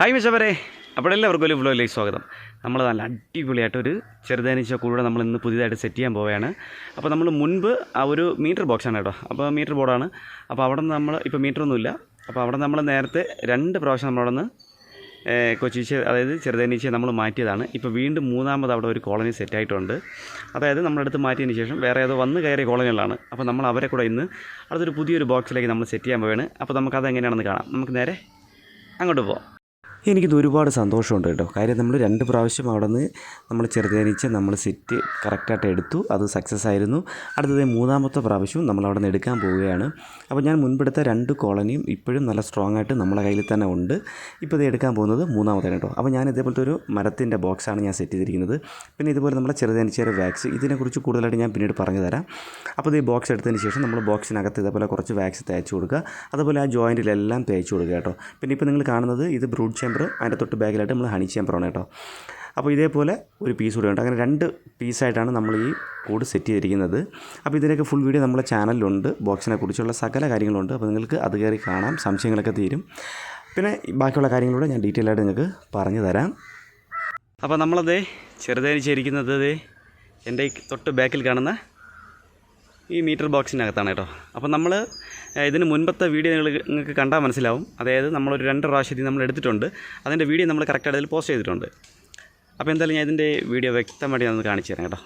Hi മിഷവരെ അപ്പോൾ എല്ലാവർക്കും ഒരു വ്ലോഗിലേക്ക് സ്വാഗതം. നമ്മൾ നല്ല അടിപൊളിയായിട്ടൊരു ചെറുതേനീച്ച കൂടെ നമ്മൾ ഇന്ന് പുതിയതായിട്ട് സെറ്റ് ചെയ്യാൻ പോവുകയാണ്. അപ്പോൾ നമ്മൾ മുൻപ് ആ ഒരു മീറ്റർ ബോക്സാണ് കേട്ടോ. അപ്പോൾ മീറ്റർ ബോർഡാണ് അപ്പോൾ അവിടെ നിന്ന് നമ്മൾ ഇപ്പോൾ മീറ്ററൊന്നുമില്ല അപ്പോൾ അവിടെ നമ്മൾ നേരത്തെ രണ്ട് പ്രാവശ്യം നമ്മളവിടെ നിന്ന് കൊച്ചീച്ച അതായത് ചെറുതേനീച്ച നമ്മൾ മാറ്റിയതാണ്. ഇപ്പോൾ വീണ്ടും മൂന്നാമത് അവിടെ ഒരു കോളനി സെറ്റായിട്ടുണ്ട് അതായത് നമ്മളടുത്ത് മാറ്റിയതിന് ശേഷം വേറെ ഏതോ വന്ന് കയറിയ കോളനികളാണ്. അപ്പോൾ നമ്മൾ അവരെ കൂടെ ഇന്ന് അടുത്തൊരു പുതിയൊരു ബോക്സിലേക്ക് നമ്മൾ സെറ്റ് ചെയ്യാൻ പോവുകയാണ്. അപ്പോൾ നമുക്കത് എങ്ങനെയാണെന്ന് കാണാം. നമുക്ക് നേരെ അങ്ങോട്ട് പോവാം. എനിക്കിത് ഒരുപാട് സന്തോഷമുണ്ട് കേട്ടോ. കാര്യം നമ്മൾ രണ്ട് പ്രാവശ്യം അവിടെ നിന്ന് നമ്മൾ ചെറുതേനീച്ച നമ്മൾ സെറ്റ് കറക്റ്റായിട്ട് എടുത്തു. അത് സക്സസ് ആയിരുന്നു. അടുത്തത് മൂന്നാമത്തെ പ്രാവശ്യവും നമ്മൾ അവിടെ നിന്ന് എടുക്കാൻ പോവുകയാണ്. അപ്പോൾ ഞാൻ മുൻപെടുത്ത രണ്ട് കോളനിയും ഇപ്പോഴും നല്ല സ്ട്രോങ് ആയിട്ട് നമ്മളെ കയ്യിൽ തന്നെ ഉണ്ട്. ഇപ്പോൾ ഇത് എടുക്കാൻ പോകുന്നത് മൂന്നാമത്തേന് കേട്ടോ. അപ്പോൾ ഞാൻ ഇതേപോലത്തെ ഒരു മരത്തിന്റെ ബോക്സാണ് ഞാൻ സെറ്റ് ചെയ്തിരിക്കുന്നത്. പിന്നെ ഇതുപോലെ നമ്മളെ ചെറുതേനീച്ചയുടെ വാക്സ് ഇതിനെക്കുറിച്ച് കൂടുതലായിട്ട് ഞാൻ പിന്നീട് പറഞ്ഞു തരാം. അപ്പോൾ ഈ ബോക്സ് എടുത്തതിന് ശേഷം നമ്മൾ ബോക്സിനകത്ത് ഇതേപോലെ കുറച്ച് വാക്സ് തേച്ച് കൊടുക്കുക. അതുപോലെ ആ ജോയിന്റിലെല്ലാം തേച്ച് കൊടുക്കുക കേട്ടോ. പിന്നെ ഇപ്പോൾ നിങ്ങൾ കാണുന്നത് ഇത് ബ്രൂഡ് ചേമ്പർ അതിന്റെ തൊട്ട് ബാക്കിലായിട്ട് നമ്മൾ ഹണി ചേമ്പറാണ് കേട്ടോ. അപ്പോൾ ഇതേപോലെ ഒരു പീസ് കൂടെ ഉണ്ട്. അങ്ങനെ രണ്ട് പീസായിട്ടാണ് നമ്മൾ ഈ കൂട് സെറ്റ് ചെയ്തിരിക്കുന്നത്. അപ്പോൾ ഇതിനൊക്കെ ഫുൾ വീഡിയോ നമ്മളെ ചാനലിലുണ്ട് ബോക്സിനെ കുറിച്ചുള്ള സകല കാര്യങ്ങളുണ്ട്. അപ്പോൾ നിങ്ങൾക്ക് അത് കയറി കാണാം. സംശയങ്ങളൊക്കെ തീരും. പിന്നെ ബാക്കിയുള്ള കാര്യങ്ങളൂടെ ഞാൻ ഡീറ്റെയിൽ ആയിട്ട് നിങ്ങൾക്ക് പറഞ്ഞു തരാം. അപ്പോൾ നമ്മളത് ചെറുതായി ചേരിക്കുന്നത് എന്റെ തൊട്ട് ബാക്കിൽ കാണുന്ന ഈ മീറ്റർ ബോക്സിനകത്താണ് കേട്ടോ. അപ്പോൾ നമ്മൾ ഇതിന് മുൻപത്തെ വീഡിയോ നിങ്ങൾ നിങ്ങൾക്ക് കണ്ടാൽ മനസ്സിലാവും. അതായത് നമ്മളൊരു രണ്ട് പ്രാവശ്യത്തിൽ നമ്മൾ എടുത്തിട്ടുണ്ട്. അതിന്റെ വീഡിയോ നമ്മൾ കറക്റ്റായിട്ട് അതിൽ പോസ്റ്റ് ചെയ്തിട്ടുണ്ട്. അപ്പോൾ എന്തായാലും ഞാൻ ഇതിന്റെ വീഡിയോ വ്യക്തമായിട്ട് ഞാൻ ഒന്ന് കാണിച്ചു തരാം കേട്ടോ.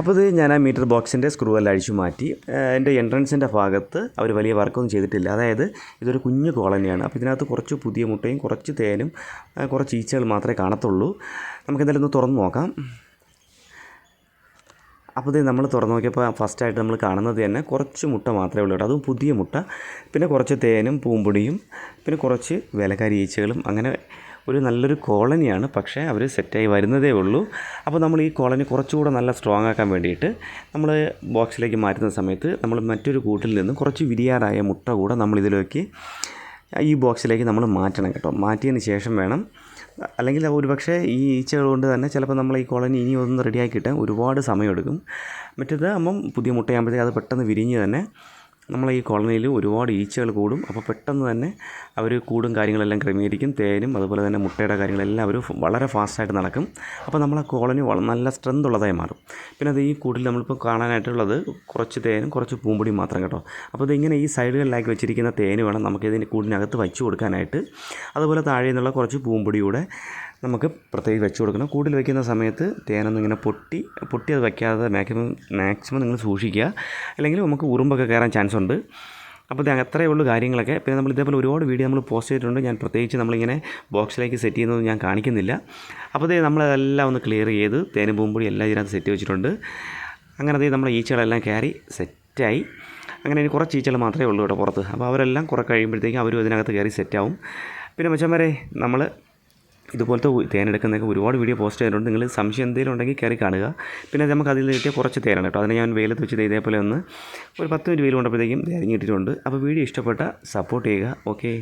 അപ്പോൾ ഇത് ഞാൻ ആ മീറ്റർ ബോക്സിന്റെ സ്ക്രൂ എല്ലാം അഴിച്ചു മാറ്റി എന്റെ എൻട്രൻസിന്റെ ഭാഗത്ത് അവർ വലിയ വർക്കൊന്നും ചെയ്തിട്ടില്ല. അതായത് ഇതൊരു കുഞ്ഞു കോളനിയാണ്. അപ്പോൾ ഇതിനകത്ത് കുറച്ച് പുതിയ മുട്ടയും കുറച്ച് തേനും കുറച്ച് ഈച്ചകൾ മാത്രമേ കാണത്തുള്ളൂ. നമുക്ക് എന്തായാലും ഒന്ന് തുറന്ന് നോക്കാം. അപ്പോൾ ഇത് നമ്മൾ തുറന്നു നോക്കിയപ്പോൾ ഫസ്റ്റായിട്ട് നമ്മൾ കാണുന്നത് തന്നെ കുറച്ച് മുട്ട മാത്രമേ ഉള്ളൂ അതും പുതിയ മുട്ട. പിന്നെ കുറച്ച് തേനും പൂമ്പൊടിയും പിന്നെ കുറച്ച് വിലക്കാരി ഈച്ചകളും. അങ്ങനെ ഒരു നല്ലൊരു കോളനിയാണ്. പക്ഷേ അവർ സെറ്റായി വരുന്നതേ ഉള്ളൂ. അപ്പോൾ നമ്മൾ ഈ കോളനി കുറച്ചുകൂടെ നല്ല സ്ട്രോങ് ആക്കാൻ വേണ്ടിയിട്ട് നമ്മൾ ബോക്സിലേക്ക് മാറ്റുന്ന സമയത്ത് നമ്മൾ മറ്റൊരു കൂട്ടിൽ നിന്ന് കുറച്ച് വിരിയാറായ മുട്ട കൂടെ നമ്മൾ ഇതിലേക്ക് ഈ ബോക്സിലേക്ക് നമ്മൾ മാറ്റണം കേട്ടോ. മാറ്റിയതിന് ശേഷം വേണം അല്ലെങ്കിൽ ഒരുപക്ഷെ ഈ ഈച്ചകൾ കൊണ്ട് തന്നെ ചിലപ്പോൾ നമ്മൾ ഈ കോളനി ഇനി ഒന്ന് റെഡിയാക്കിയിട്ട് ഒരുപാട് സമയമെടുക്കും. മറ്റേത് ആകുമ്പം പുതിയ മുട്ടയാകുമ്പോഴത്തേക്ക് അത് പെട്ടെന്ന് വിരിഞ്ഞ് തന്നെ നമ്മളെ ഈ കോളനിയിൽ ഒരുപാട് ഈച്ചകൾ കൂടും. അപ്പോൾ പെട്ടെന്ന് തന്നെ അവർ കൂടും കാര്യങ്ങളെല്ലാം ക്രമീകരിക്കും. തേനും അതുപോലെ തന്നെ മുട്ടയുടെ കാര്യങ്ങളെല്ലാം അവർ വളരെ ഫാസ്റ്റായിട്ട് നടക്കും. അപ്പോൾ നമ്മളെ കോളനി നല്ല സ്ട്രെങ്ത് ഉള്ളതായി മാറും. പിന്നെ അത് ഈ കൂട്ടിൽ നമ്മളിപ്പോൾ കാണാനായിട്ടുള്ളത് കുറച്ച് തേനും കുറച്ച് പൂമ്പൊടിയും മാത്രം കേട്ടോ. അപ്പോൾ ഇതിങ്ങനെ ഈ സൈഡുകളിലാക്കി വെച്ചിരിക്കുന്ന തേന് വേണം നമുക്ക് കൂടിനകത്ത് വച്ചു കൊടുക്കാനായിട്ട്. അതുപോലെ താഴെ നിന്നുള്ള കുറച്ച് പൂമ്പൊടിയൂടെ നമുക്ക് പ്രത്യേകിച്ച് വെച്ച് കൊടുക്കണം. കൂടുതൽ വെക്കുന്ന സമയത്ത് തേനൊന്നും ഇങ്ങനെ പൊട്ടി പൊട്ടി അത് വയ്ക്കാതെ മാക്സിമം മാക്സിമം നിങ്ങൾ സൂക്ഷിക്കുക. അല്ലെങ്കിൽ നമുക്ക് ഉറുമ്പൊക്കെ കയറാൻ ചാൻസ് ഉണ്ട്. അപ്പോൾ ഇത് അത്രയേ ഉള്ളൂ കാര്യങ്ങളൊക്കെ. പിന്നെ നമ്മൾ ഇതേപോലെ ഒരുപാട് വീഡിയോ നമ്മൾ പോസ്റ്റ് ചെയ്തിട്ടുണ്ട്. ഞാൻ പ്രത്യേകിച്ച് നമ്മളിങ്ങനെ ബോക്സിലേക്ക് സെറ്റ് ചെയ്യുന്നത് ഞാൻ കാണിക്കുന്നില്ല. അപ്പോൾ ഇതേ നമ്മളതെല്ലാം ഒന്ന് ക്ലിയർ ചെയ്ത് തേനും പൂമ്പൊടി എല്ലാം ഇതിനകത്ത് സെറ്റ് വെച്ചിട്ടുണ്ട്. അങ്ങനെ അതേ നമ്മൾ ഈച്ചകളെല്ലാം കയറി സെറ്റായി അങ്ങനെ ഇനി കുറച്ച് ഈച്ചകൾ മാത്രമേ ഉള്ളൂ കേട്ടോ പുറത്ത്. അപ്പോൾ അവരെല്ലാം കുറേ കഴിയുമ്പോഴത്തേക്കും അവരും ഇതിനകത്ത് കയറി സെറ്റാവും പിന്നെ മച്ചന്മാരെ നമ്മൾ ഇതുപോലത്തെ തേനെടുക്കുന്നതൊക്കെ ഒരുപാട് വീഡിയോ പോസ്റ്റ് ചെയ്തിട്ടുണ്ട്. നിങ്ങൾ സംശയം എന്തെങ്കിലും ഉണ്ടെങ്കിൽ കയറി കാണുക. പിന്നെ നമുക്ക് അതിൽ കിട്ടിയ കുറച്ച് തേനാണ് കേട്ടോ. അതിനെ ഞാൻ വെയിലത്ത് വെച്ച് ഇതേപോലെ ഒന്ന് ഒരു പത്ത് മിനിറ്റ് വെയിൽ കൊണ്ടപ്പോഴത്തേക്കും തേഞ്ഞ് കിട്ടിയിട്ടുണ്ട് അപ്പോൾ വീഡിയോ ഇഷ്ടപ്പെട്ട സപ്പോർട്ട് ചെയ്യുക. ഓക്കെ